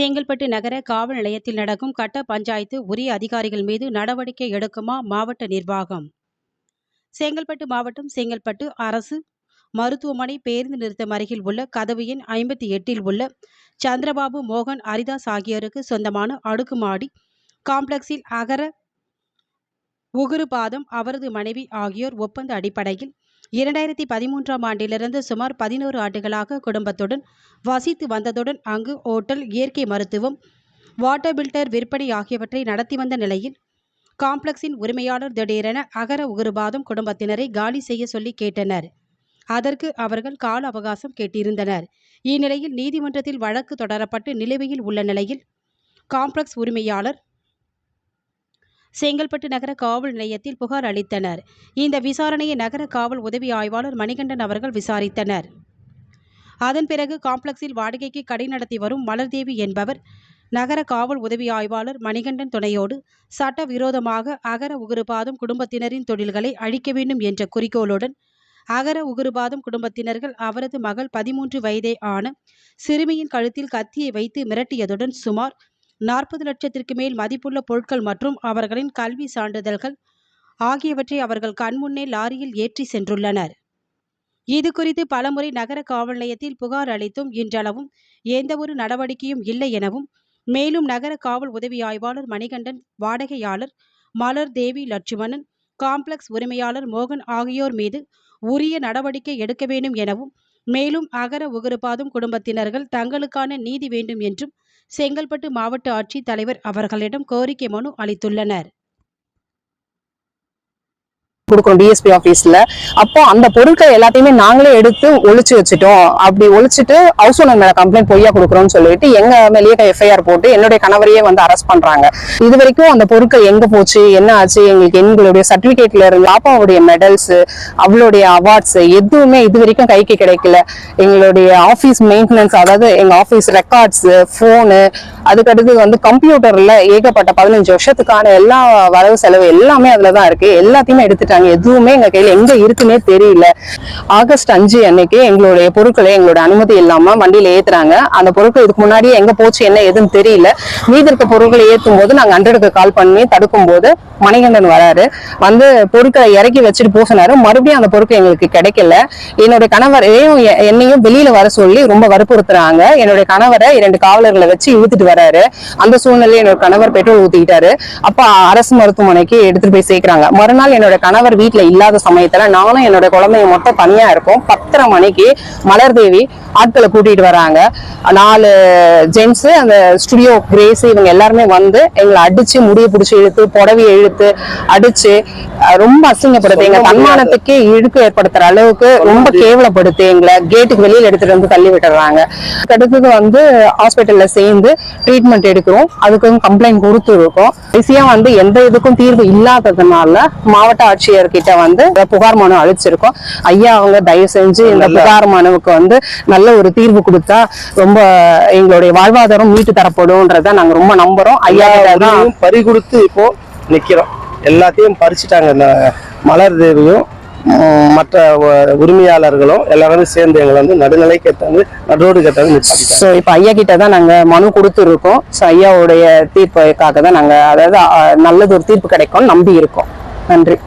செங்கல்பட்டு நகர காவல் நிலையத்தில் நடக்கும் கட்ட பஞ்சாயத்து உரிய அதிகாரிகள் மீது நடவடிக்கை எடுக்குமா மாவட்ட நிர்வாகம்? செங்கல்பட்டு மாவட்டம் செங்கல்பட்டு அரசு மருத்துவமனை பேருந்து நிறுத்தம் அருகில் உள்ள கதவு எண் ஐம்பத்தி எட்டில் உள்ள சந்திரபாபு மோகன் ஹரிதாஸ் ஆகியோருக்கு சொந்தமான அடுக்குமாடி காம்ப்ளெக்ஸில் அகர உகுருபாதம் அவரது மனைவி ஆகியோர் ஒப்பந்த அடிப்படையில் இரண்டாயிரத்தி பதிமூன்றாம் ஆண்டிலிருந்து சுமார் பதினோரு ஆண்டுகளாக குடும்பத்துடன் வசித்து வந்ததுடன் அங்கு ஓட்டல் இயற்கை மருத்துவம் வாட்டர் பில்டர் விற்பனை ஆகியவற்றை நடத்தி வந்த நிலையில் காம்ப்ளெக்ஸின் உரிமையாளர் திடீரென அகர உகுருபாதம் குடும்பத்தினரை காலி செய்ய சொல்லி கேட்டனர். அதற்கு அவர்கள் கால அவகாசம் கேட்டிருந்தனர். இந்நிலையில் நீதிமன்றத்தில் வழக்கு தொடரப்பட்டு நிலுவையில் உள்ள நிலையில் காம்ப்ளெக்ஸ் உரிமையாளர் செங்கல்பட்டு நகர காவல் நிலையத்தில் புகார் அளித்தனர். இந்த விசாரணையை நகர காவல் உதவி ஆய்வாளர் மணிகண்டன் அவர்கள் விசாரித்தனர். அதன் பிறகு காம்ப்ளெக்ஸில் வாடகைக்கு கடை நடத்தி வரும் மலர்தேவி என்பவர் நகர காவல் உதவி ஆய்வாளர் மணிகண்டன் துணையோடு சட்டவிரோதமாக அகர உகுருபாதம் குடும்பத்தினரின் தொழில்களை அழிக்க வேண்டும் என்ற குறிக்கோளுடன் அகர உகுருபாதம் குடும்பத்தினர்கள் அவரது மகள் பதிமூன்று வயதே ஆன சிறுமியின் கழுத்தில் கத்தியை வைத்து மிரட்டியதுடன் சுமார் நாற்பது லட்சத்திற்கு மேல் மதிப்புள்ள பொருட்கள் மற்றும் அவர்களின் கல்வி சான்றிதழ்கள் ஆகியவற்றை அவர்கள் கண்முன்னே லாரியில் ஏற்றி சென்றுள்ளனர். இதுகுறித்து பலமுறை நகர காவல் நிலையத்தில் புகார் அளித்தும் இன்றளவும் எந்தவொரு நடவடிக்கையும் இல்லை எனவும் மேலும் நகர காவல் உதவி ஆய்வாளர் மணிகண்டன் வாடகையாளர் மலர் தேவி லட்சுமணன் காம்ப்ளெக்ஸ் உரிமையாளர் மோகன் ஆகியோர் மீது உரிய நடவடிக்கை எடுக்க வேண்டும் எனவும் மேலும் அகர உகருபாதும் குடும்பத்தினர்கள் தங்களுக்கான நீதி வேண்டும் என்றும் செங்கல்பட்டு மாவட்ட ஆட்சித் தலைவர் அவர்களிடம் கோரிக்கை மனு அளித்துள்ளனர். கொடுக்குறோம் டிஎஸ்பி ஆஃபீஸில் அப்போ அந்த பொருட்கள் எல்லாத்தையுமே நாங்களே எடுத்து ஒழிச்சு வச்சுட்டோம். அப்படி ஒழிச்சிட்டு ஹவுஸ் ஓனர் மேலே கம்ப்ளைண்ட் பொய்யா கொடுக்குறோம்னு சொல்லிட்டு எங்கள் மேலேயே எஃப்ஐஆர் போட்டு என்னுடைய கணவரையே வந்து அரெஸ்ட் பண்ணுறாங்க இது வரைக்கும் அந்த பொருட்கள் எங்கே போச்சு என்ன ஆச்சு எங்களுக்கு எங்களுடைய சர்டிபிகேட்ல இருந்து பாப்பாவுடைய மெடல்ஸ் அவளுடைய அவார்ட்ஸ் எதுவுமே இது வரைக்கும் கைக்கு கிடைக்கல. எங்களுடைய ஆஃபீஸ் மெயின்டெனன்ஸ் அதாவது எங்கள் ஆஃபீஸ் ரெக்கார்ட்ஸ் ஃபோனு அதுக்கடுத்து வந்து கம்ப்யூட்டரில் ஏகப்பட்ட பதினஞ்சு வருஷத்துக்கான எல்லா வரவு செலவு எல்லாமே அதில் தான் இருக்குது எல்லாத்தையுமே எடுத்துட்டாங்க. எதுவுமே எங்க கையில எங்க இருக்குன்னே தெரியல. ஆகஸ்ட் அஞ்சு அன்னைக்கு எங்களுடைய பொருட்களை எங்களோட அனுமதி இல்லாம வண்டியில ஏத்துறாங்க. அந்த பொருட்கள் இதுக்கு முன்னாடியே எங்க போச்சு என்ன எதுன்னு தெரியல. மீதி இருக்க பொருட்களை ஏத்தும் போது நாங்க ஹண்ட்ரடுக்கு கால் பண்ணி தடுக்கும் போது மணிகண்டன் வராரு. வந்து பொருட்களை இறக்கி வச்சுட்டு போக சொன்னாரு மறுபடியும் அந்த பொருட்கள் எங்களுக்கு கிடைக்கல. என்னுடைய கணவரையும் என்னையும் வெளியில வர சொல்லி ரொம்ப வற்புறுத்துறாங்க. என்னுடைய கணவரை இரண்டு காவலர்களை வச்சு இழுத்துட்டு வராரு. அந்த சூழ்நிலையில என்னோட கணவர் பெட்ரோல் ஊத்திக்கிட்டாரு. அப்ப அரசு மருத்துவமனைக்கு எடுத்துட்டு போய் சேர்க்கிறாங்க. மறுநாள் என்னோட கணவர் வீட்ல இல்லாத சமயத்துல நானும் என்னோட குழந்தைங்க மொத்தம் தனியா இருக்கோம். பத்தரை மணிக்கு மலர்தேவி ஆட்களை கூட்டிட்டு வராங்க. நாலு ஜென்ஸ் அந்த ஸ்டுடியோ கிரேஸ் இவங்க எல்லாருமே வந்து எங்களை அடிச்சு முடிய பிடிச்சி இழுத்து புடவையை இழுத்து அடிச்சு ரொம்ப அசிங்கப்படுத்து எங்க தன்மானத்துக்கே இழுக்கு ஏற்படுத்துற அளவுக்கு ரொம்ப கேவலப்படுத்தி எங்களை கேட்டுக்கு வெளியில எடுத்துட்டு வந்து தள்ளி விட்டுறாங்க. அடுத்தது வந்து ஹாஸ்பிட்டல்ல சேர்ந்து ட்ரீட்மெண்ட் எடுக்கிறோம். அதுக்கு கம்ப்ளைண்ட் கொடுத்து இருக்கோம் கடைசியா வந்து எந்த இதுக்கும் தீர்வு இல்லாததுனால மாவட்ட ஆட்சியர் கிட்ட வந்து புகார் மனு அளிச்சிருக்கோம். ஐயா அவங்க தயவு செஞ்சு இந்த புகார் மனுவுக்கு வந்து நல்ல ஒரு தீர்வு கொடுத்தா ரொம்ப எங்களுடைய வாழ்வாதாரம் மீட்டு தரப்படும்ன்றத நாங்க ரொம்ப நம்புறோம். ஐயா பறி கொடுத்து இப்போ நிக்கிறோம். எல்லாத்தையும் பறிச்சுட்டாங்க இந்த மலர் தேவியும் மற்ற உரிமையாளர்களும் எல்லாரும் சேர்ந்து எங்களை வந்து நடுநிலைக்கு எத்தாந்து நடுரோடு நிப்பாட்டிட்டாங்க. ஸோ இப்போ ஐயா கிட்ட தான் நாங்க மனு கொடுத்துருக்கோம். ஸோ ஐயாவுடைய தீர்ப்புக்காக தான் நாங்க அதாவது நல்லது ஒரு தீர்ப்பு கிடைக்கும்னு நம்பி இருக்கோம். நன்றி.